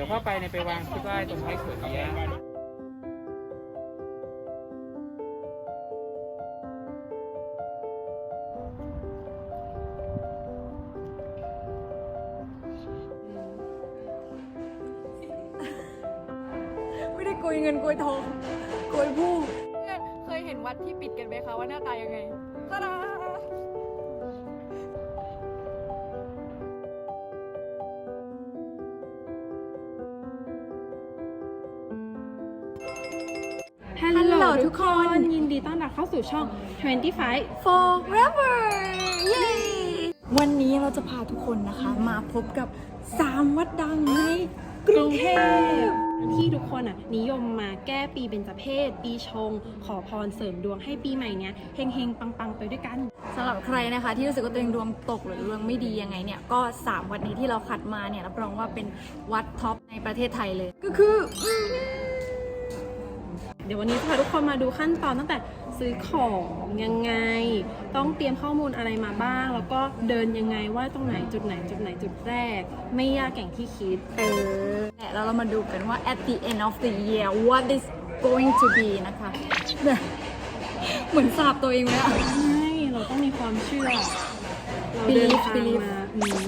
ดี๋ยวเข้าไปในไปวางคิดว่าตรงท้ายสวนเนี้ยไม่ได้โกยเงินโกยทองโกยผู้ เคยเห็นวัดที่ปิดกันไหมคะว่าหน้าตายังไง ทุกคนยินดีต้อนรับเข้าสู่ช่อง 25 forever เย้วันนี้เราจะพาทุกคนนะคะ มาพบกับ 3 วัดดังในกรุงเทพที่ทุกคนอะนิยมมาแก้ปีเบญจเพศ ปีชง ขอพรเสริมดวงให้ปีใหม่เนี้ยเฮงๆ ปังๆ ไปด้วยกันสำหรับใครนะคะ ที่รู้สึกว่าตัวเองดวงตกหรือดวงไม่ดียังไงเนี่ยก็ 3 วัดนี้ที่เราคัดมาเนี่ยรับรองว่าเป็นวัดท็อปในประเทศไทยเลย ก็คือเดี๋ยววันนี้จะพาทุกคนมาดูขั้นตอนตั้งแต่ซื้อของยังไง ต้องเตรียมข้อมูลอะไรมาบ้าง แล้วก็เดินยังไงว่าตรงไหนจุดไหนจุดไหนจุดแรก ไม่ยากอย่างที่คิด เออแล้วเรามาดูกันว่า at the end of the year what is going to be นะคะ เหมือนสาบตัวเองเลยอะไม่เราต้องมีความเชื่อ เราเดินทาง Believe มาอืม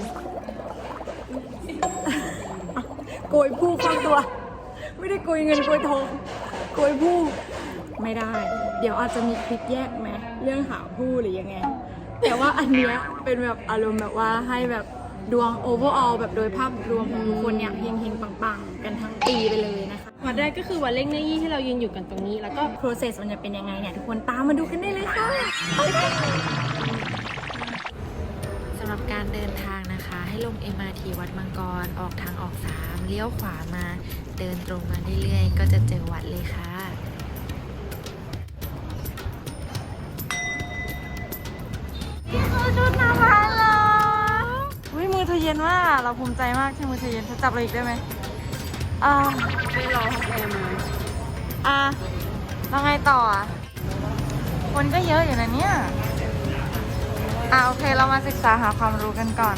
โกยผู้เข้าตัว ไม่ได้โกยเงินโกยทอง โกยผู้ไม่ได้ เดี๋ยวอาจจะมีคลิปแยกไหมเรื่องหาผู้หรือยังไง แต่ว่าอันเนี้ยเป็นแบบอารมณ์แบบว่าให้แบบดวง overall แบบโดยภาพรวมของทุกคนเนี่ยเฮงๆปังๆ กันทั้งปีไปเลยนะคะวัดแรกก็คือวัดเล่งเนยี่ที่เรายืนอยู่กันตรงนี้ แล้วก็ process มันจะเป็นยังไงเนี่ย ทุกคนตามมาดูกันได้เลยค่ะสำหรับการเดินทางนะคะ ให้ลง MRT วัดมังกรออกทางออก3เลี้ยวขวามา เดินตรงมาเรื่อยๆ ก็จะเจอวัดเลยค่ะอุ้ยมือเธอเย็นมากเราภูมิใจมากที่มือเธอเย็นเธอจับเราอีกได้ไหมอ่าไม่รอให้แอร์มาอะแล้วไงต่ออะคนก็เยอะอยู่นะเนี่ยอะโอเคเรามาศึกษาหาความรู้กันก่อน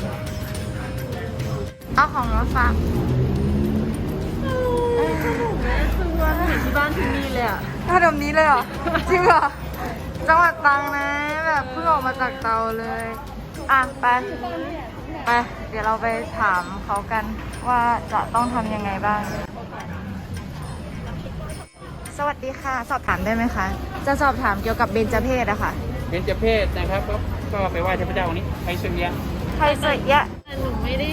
เอาของมาฝาก คือว่าเห็นที่บ้านที่นี่เลยอะขนมนี้เลยเหรอ จริงเหรอ จังหวัดตรังนะ แบบเพิ่งออกมาจากเตาเลย อะ ไป ไป เดี๋ยวเราไปถามเขากันว่าจะต้องทำยังไงบ้าง สวัสดีค่ะ สอบถามได้ไหมคะ จะสอบถามเกี่ยวกับเบญจเพศอะค่ะ เป็นเจเพศนะครับ ก็ก็ไปไหว้เทพเจ้าองค์นี้ไทยซึ่งเนี้ยไทยเสยยะแต่หนูไม่ได้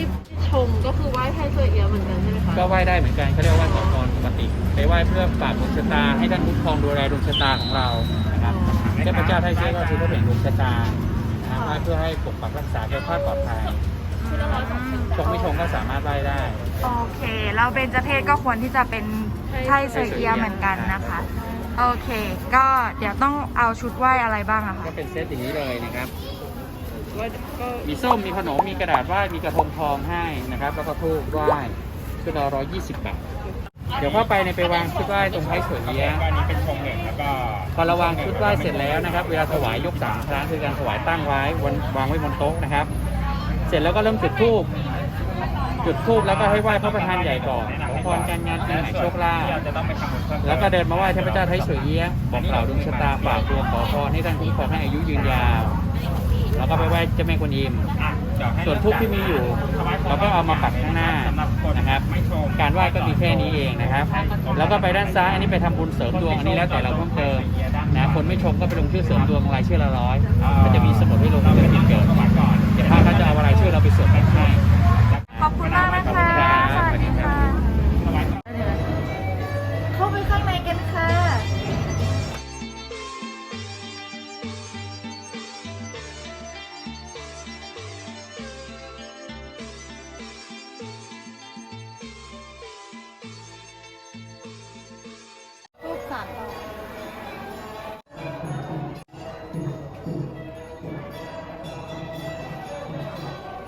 ชมก็คือไหว้ไทยเซอร์เอียเหมือนกันใช่ไหมคะก็ไหว้ได้เหมือนกันเขาเรียกว่าขอพรป กติ ไปไหว้เพื่อฝากดวงชะตาให้ท่านคุ้มครองดูแลดวงชะตาของเรานะครับเทพเจ้าไทยเชื้อก็คือพระเบ่งดวงชะตานะครับไหว้เพื่อให้ปกปักรักษาแก้วคลาดปลอดภัยชงไม่ชงก็สามารถไหว้ได้ โอเคแล้วเบญจเพศก็ควรที่จะเป็นไทยเสยเอียเหมือนกันนะคะ โอเค ก็เดี๋ยวต้องเอาชุดไหว้อะไรบ้างอะคะ ก็เป็นเซตอย่างนี้เลยนะครับ มีส้ม มีขนม มีกระดาษไหว้ มีกระทงทองให้นะครับ แล้วก็ทูบไหว้ชุดละร้อยยี่สิบบาท เดี๋ยวเข้าไปในไปวางชุดไหว้ตรงท้ายสวนเนี้ยนี้เป็นชงหนึ่งแล้วก็พอเราวางชุดไหว้เสร็จแล้วนะครับ เวลาถวายยกสามครั้งคือการถวายตั้งไว้วันวางไว้บนโต๊ะนะครับ เสร็จแล้วก็เริ่มจุดธูปจุดธูปแล้วก็ให้ไหว้พระประธานใหญ่ก่อนขอพรการงานปีใหม่โชคลาภแล้วก็เดินมาไหว้เทพเจ้าไทยสวยเอี้ยะบอกกล่าวดวงชะตาฝากตัวขอพรให้ท่านคุ้มครองให้อายุยืนยาว แล้วก็ไปไหว้เจ้าแม่กวนอิมส่วนทุกที่มีอยู่เราก็เอามาปักข้างหน้านะครับ การไหว้ก็มีแค่นี้เองนะครับ แล้วก็ไปด้านซ้ายอันนี้ไปทำบุญเสริมดวงอันนี้แล้วแต่เราเพิ่มเติมนะคนไม่ชมก็ไปลงชื่อเสริมดวงรายชื่อละร้อยก็จะมีสมุดให้ลงเดือนปีเกิดเดี๋ยวถ้าเขาจะเอารายชื่อเราไปเสริมให้ขอบคุณมาก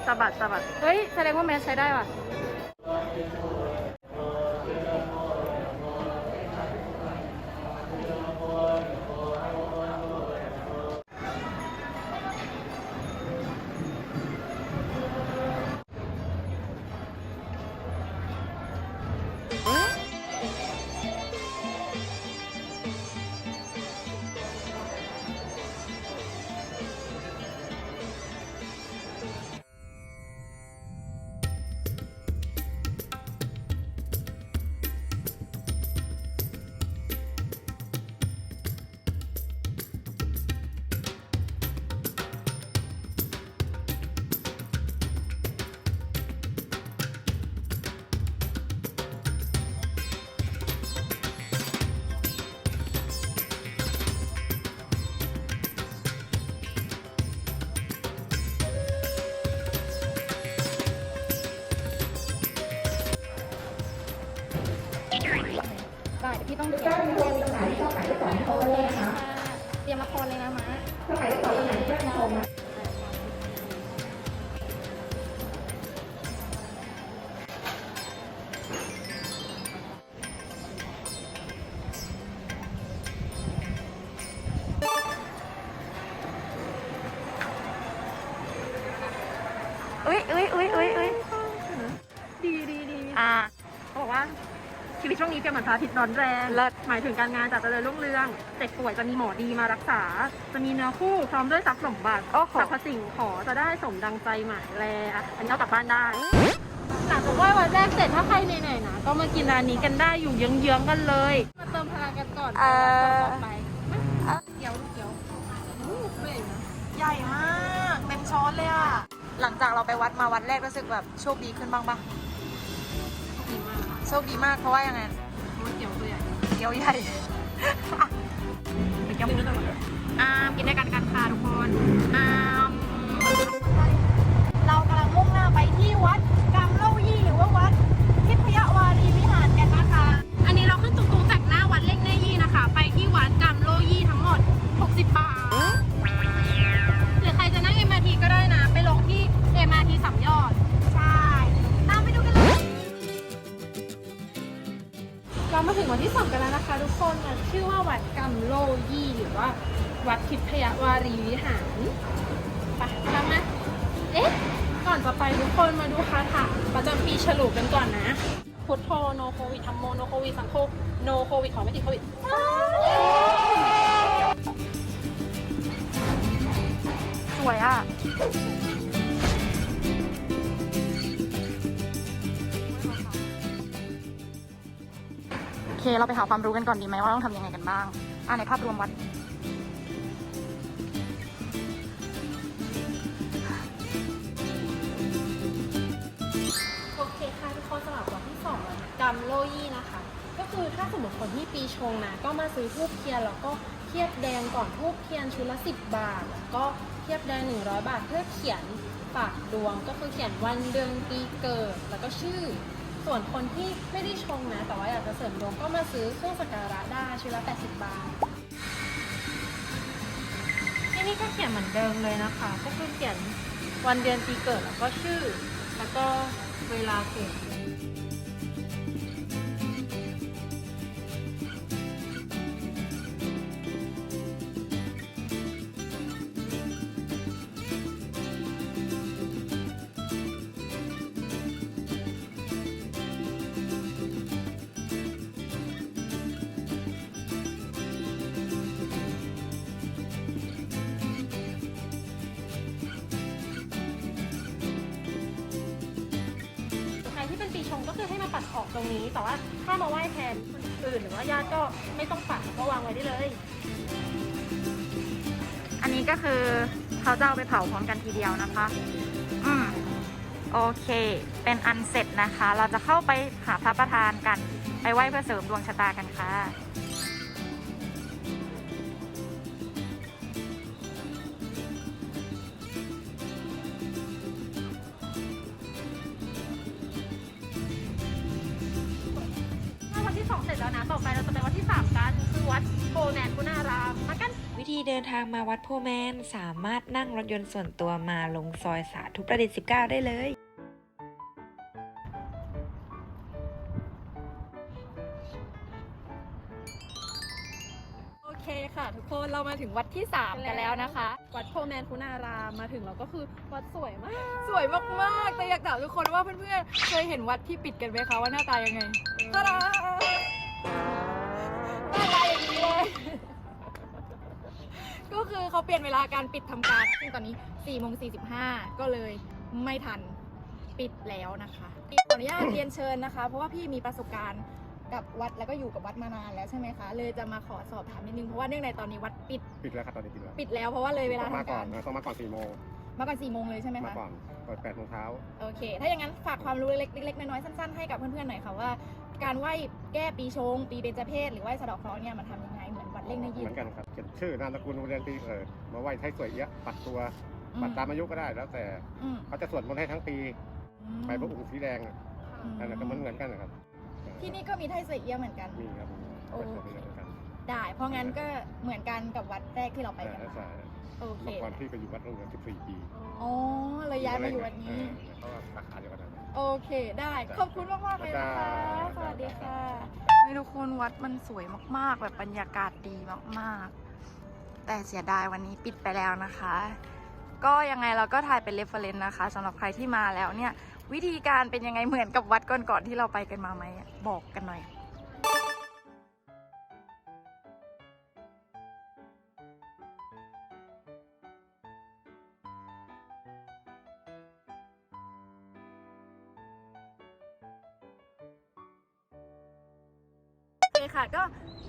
สะบัดสะบัด เฮ้ย แสดงว่าแมสใช้ได้ว่ะ เดี๋ยวพี่ต้องเขียนเตรียมตรงไหนตรงไหนก่อนโอเคค่ะเตรียมละครเลยนะมะตรงไหนตรงไหนที่ชมอุ้ยอุ้ยอุ้ยอุ้ยอุ้ยดีดีดีอ่าเขาบอกว่า ชีวิตช่วงนี้เปรียบเหมือนพระอาทิตย์ร้อนแรงเลิศหมายถึงการงานจะเจริญรุ่งเรืองเจ็บป่วยจะมีหมอดีมารักษา จะมีเนื้อคู่พร้อมด้วยทรัพย์สมบัติโอ้โห สรรพสิ่งขอจะได้สมดังใจหมายแลอะอันนี้เอากลับบ้านได้ หลังจากไหว้วันแรกเสร็จถ้าใครเหนื่อยๆนะก็มากินร้านนี้กันได้อยู่เยื้องๆกันเลย มาเติมพลังกันก่อนเออ ต่อไปมาเกี๊ยวเกี๊ยวอู้เจ๋งนะใหญ่มาก เต็มช้อนเลยอะ หลังจากเราไปวัดมาวัดแรกรู้สึกแบบโชคดีขึ้นบ้างปะดีมากค่ะ โชคดีมากเพราะว่ายังไงเพราะว่าเกี๊ยวตัวใหญ่เกี๊ยวใหญ่ไปเกี๊ยวด้วยกันอ่ากินด้วยกันกันค่ะทุกคนอ่าเรากำลังมุ่งหน้าไปที่วัด โนโควิดธรรมโมโนโควิดสังโฆโนโควิดขอไม่ติดโควิดสวยอะโอเค เราไปหาความรู้กันก่อนดีไหมว่าต้องทำยังไงกันบ้าง อ่าในภาพรวมวัด องวันกัมโลยี่นะคะ ก็คือถ้าสมมติคนที่ปีชงนะก็มาซื้อทูบเทียนแล้วก็เทียบแดงก่อนทูบเทียนชุดละ10บาท แล้วก็เทียบแดง100บาทเพื่อเขียนปากดวง ก็คือเขียนวันเดือนปีเกิดแล้วก็ชื่อ ส่วนคนที่ไม่ได้ชงนะ แต่ว่าอยากจะเสริมดวงก็มาซื้อเครื่องสักการะได้ชุดละ80 บาทที่นี่ก็เขียนเหมือนเดิมเลยนะคะ ก็คือเขียนวันเดือนปีเกิดแล้วก็ชื่อ แล้วก็เวลาเกิด ออกตรงนี้ แต่ว่าถ้ามาไหว้แทนคนอื่นหรือว่าญาติก็ไม่ต้องปักก็วางไว้ได้เลย อันนี้ก็คือเขาจะเอาไปเผาพร้อมกันทีเดียวนะคะ อืมโอเค เป็นอันเสร็จนะคะ เราจะเข้าไปหาพระประธานกัน ไปไหว้เพื่อเสริมดวงชะตากันค่ะ วัดโพแนนคุณารามมากัน วิธีเดินทางมาวัดโพแมน สามารถนั่งรถยนต์ส่วนตัวมาลงซอยสาธุประดิษฐ์ 19 ได้เลยโอเคค่ะ ทุกคนเรามาถึงวัดที่ 3 กันแล้วนะคะ วัดโพแมนคุณารามมาถึงเราก็คือวัดสวยมาก สวยมากๆแต่อยากถามทุกคนว่าเพื่อนๆเคยเห็นวัดที่ปิดกันไหมคะว่าหน้าตายังไงตาดา คือเขาเปลี่ยนเวลาการปิดทำการ ซึ่งตอนนี้4โมง45 ก็เลยไม่ทันปิดแล้วนะคะขออนุญาตเรียนเชิญนะคะ เพราะว่าพี่มีประสบการณ์กับวัดแล้วก็อยู่กับวัดมานานแล้วใช่ไหมคะ เลยจะมาขอสอบถามนิดนึง เพราะว่าเนื่องในตอนนี้วัดปิด ปิดแล้วครับตอนนี้ปิดแล้วปิดแล้วเพราะว่าเลยเวลาต้องมาทำก่กาอนรนะต้องมาก่อนสี่โมงมาก่อน4โมงเลยใช่ไหมมาคะก่อนเปิดแปดโมงเช้าโอเค ถ้าอย่างนั้นฝากความรู้เล็กๆน้อยๆสั้นๆให้กับเพื่อนๆหน่อยค่ะว่า การไหว้แก้ปีชง ปีเบญจเพศหรือไหว้สะเดอกเคราะห์เนี่ยมันทำยังไง เหมือนวัดเล่งในยิเหมมือนกันครับเขียนชื่อนามสกุลวันเดือนปีเกิดมาไหว้ไทยสวยเอี้ยะปัดตัวอืปัดตามอายุก็ได้แล้วแต่อืมเขาจะสวดมนต์ให้ทั้งปีอืมไปพระองค์สีแดงอะอืมนั่นแหละก็เหมือนเหมือนกันนะครับที่นี่ก็มีไทยสวยเอียะเหมือนกัน มีครับโอไปชมเคเรื่องกันได้ เพราะงั้นก็เหมือนกันกับวัดแรกที่เราไปกันใช่มาใช่โอเคเมื่อก่อนพี่ไปอยู่วัดรุ่งเรือง14 ปีอ๋อเลยย้ายมาอยู่วันนี้เพราะว่าสาขาเดียวกันนั่นแหละโอเค ได้ ขอบคุณมากมากๆเลยนะคะได้สวัสดีค่ะ ไม่ทุกคนวัดมันสวยมากๆ แบบบรรยากาศดีมากๆ แต่เสียดายวันนี้ปิดไปแล้วนะคะ ก็ยังไงเราก็ถ่ายเป็นเรฟเฟรนซ์นะคะสำหรับใครที่มาแล้วเนี่ย วิธีการเป็นยังไงเหมือนกับวัดก่อนๆที่เราไปกันมาไหมบอกกันหน่อย ค่ะ ก็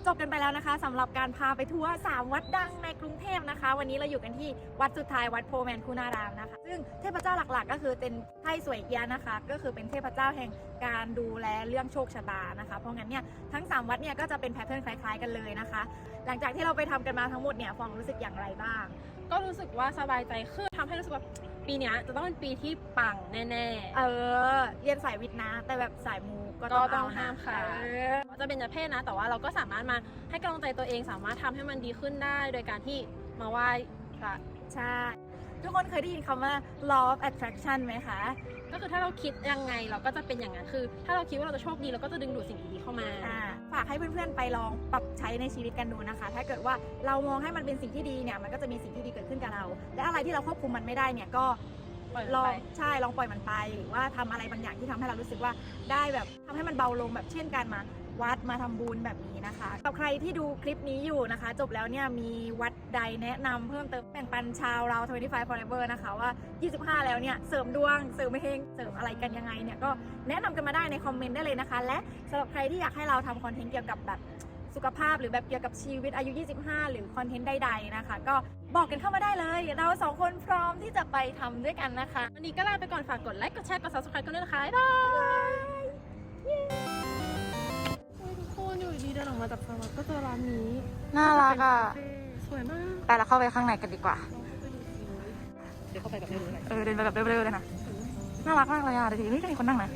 จบกันไปแล้วนะคะสำหรับการพาไปทัวร์สามวัดดังในกรุงเทพนะคะ วันนี้เราอยู่กันที่วัดสุดท้ายวัดโพแมนคุณารามนะคะ ซึ่งเทพเจ้าหลักๆ ก็คือเป็นไทสวยเอียะนะคะ ก็คือเป็นเทพเจ้าแห่งการดูแลเรื่องโชคชะตานะคะ เพราะงั้นเนี่ยทั้ง 3 วัดเนี่ยก็จะเป็นแพทเทิร์นคล้าย ๆ กันเลยนะคะ หลังจากที่เราไปทำกันมาทั้งหมดเนี่ยฟองรู้สึกอย่างไรบ้าง ก็รู้สึกว่าสบายใจขึ้นทำให้รู้สึกว่า ปีเนี้ยจะต้องเป็นปีที่ปังแน่ เออ เรียนสายวิทย์นะ แต่แบบสายมูก็ๆต้ก็องต้เอาองนะห้ามค่ะเออจะเป็นเพศนะ แต่ว่าเราก็สามารถมาให้กำลังใจตัวเองสามารถทำให้มันดีขึ้นได้ โดยการที่มาไหว้พระ ใช่ ทุกคนเคยได้ยินคำว่า law of attraction ไหมคะ ก็คือถ้าเราคิดยังไงเราก็จะเป็นอย่างนั้นคือ ถ้าเราคิดว่าเราจะโชคดีเราก็จะดึงดูดสิ่งดีๆเข้ามาอ่าฝากให้เพื่อนๆไปลองปรับใช้ในชีวิตกันดูนะคะ ถ้าเกิดว่าเรามองให้มันเป็นสิ่งที่ดีเนี่ยมันก็จะมีสิ่งที่ดีเกิดขึ้นกับเรา และอะไรที่เราควบคุมมันไม่ได้เนี่ยก็ปล่อยมันลองไปใช่ลองปล่อยมันไปหรือว่าทำอะไรบางอย่างที่ทำให้เรารู้สึกว่าได้แบบทำให้มันเบาลงแบบเช่นการมาวัดมาทำบุญแบบนี้นะคะกับใครที่ดูคลิปนี้อยู่นะคะ จบแล้วเนี่ยมีวัด ใดแนะนำเพิ่มเติมแบ่งปันชาวเรา25 forever นะคะว่า 25 แล้วเนี่ยเสริมดวง เสริมเฮงเสริมอะไรกันยังไงเนี่ยก็แนะนำกันมาได้ในคอมเมนต์ได้เลยนะคะ และสำหรับใครที่อยากให้เราทำคอนเทนต์เกี่ยวกับแบบสุขภาพหรือแบบเกี่ยวกับชีวิตอายุ 25 หรือคอนเทนต์ใดๆนะคะ ก็บอกกันเข้ามาได้เลย เราสองคนพร้อมที่จะไปทำด้วยกันนะคะ วันนี้ก็ลาไปก่อนฝากกดไลค์กดแชร์กด subscribe กันด้วยนะคะบ๊ายบายทุกคนอยู่ดีเดินออกมาจากซอยก็เจอร้านนี้ น่ารักอะ สวยมาก ไปเราเข้าไปข้างในกันดีกว่า เดี๋ยวเข้าไปกับไม่รู้อะไรเออเดินไปแบบเร็วๆเลยนะ น่ารักมากเลยอะเดี๋ยวทีนี้ก็มีคนนั่งนะ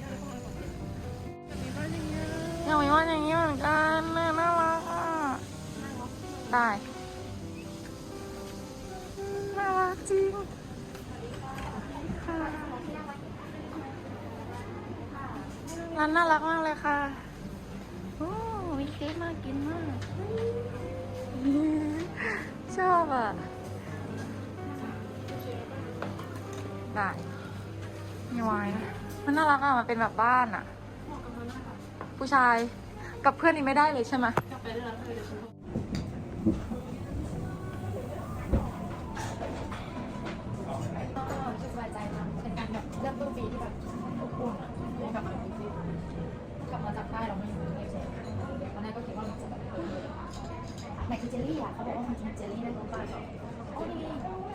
อยากมีบ้านอย่างนี้เหมือนกันน่าน่ารักอะได้ น่ารักจริงค่ะร้านน่ารักมากเลยค่ะ โอ้ มีเค้กน่ากินมาก ชอบอะ ได้มีไวน์นะมันน่ารักอะ มันเป็นแบบบ้านอะ ผู้ชายกับเพื่อนนี่ไม่ได้เลยใช่ไหมกลับมาจากใต้เราไม่อยู่ในเขตตอนแรกก็คิดว่าเราจะ ไหนคเจอรี่อะเขาบอกว่ามันกินเจอรี่ได้ทุกวันอ๋อนี่